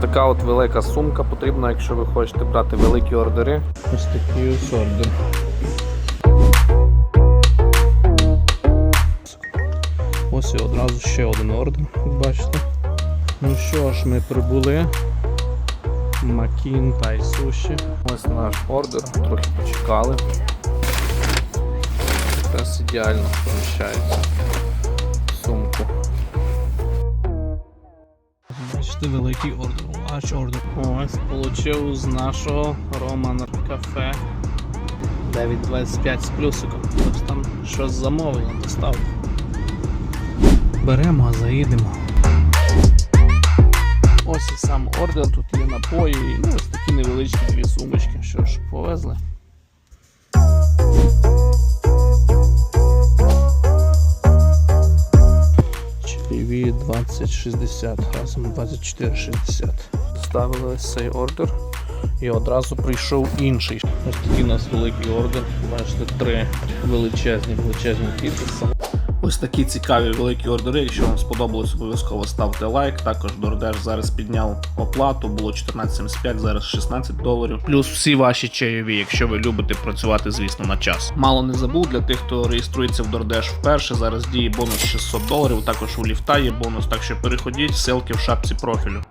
така от велика сумка потрібна, якщо ви хочете брати великі ордери. Ось такий ось ордер. Ось і одразу ще один ордер, як бачите. Ну що ж, ми прибули. Макін та суші. Ось наш ордер, трохи почекали. Якраз ідеально поміщається Бачите, великий ордер, large ордер. Ось получив з нашого Роман кафе 925 з плюсиком. Ось там щось замовили, доставку. Беремо, а заїдемо. Ось і сам ордер, тут є напої, і ну, ось такі невеличкі дві сумочки. Що ж, повезли. Чайові 2060, разом 2460. Ставили ось цей ордер і одразу прийшов інший. Ось такий у нас великий ордер. Бачите, три величезні, величезні підписи. Ось такі цікаві великі ордери. Якщо вам сподобалось, обов'язково ставте лайк. Також DoorDash зараз підняв оплату, було 14,75, зараз 16 доларів. Плюс всі ваші чайові, якщо ви любите працювати, звісно, на час. Мало не забув для тих, хто реєструється в DoorDash вперше. Зараз діє бонус 600 доларів. Також у ліфта є бонус, так що переходіть, ссылки в шапці профілю.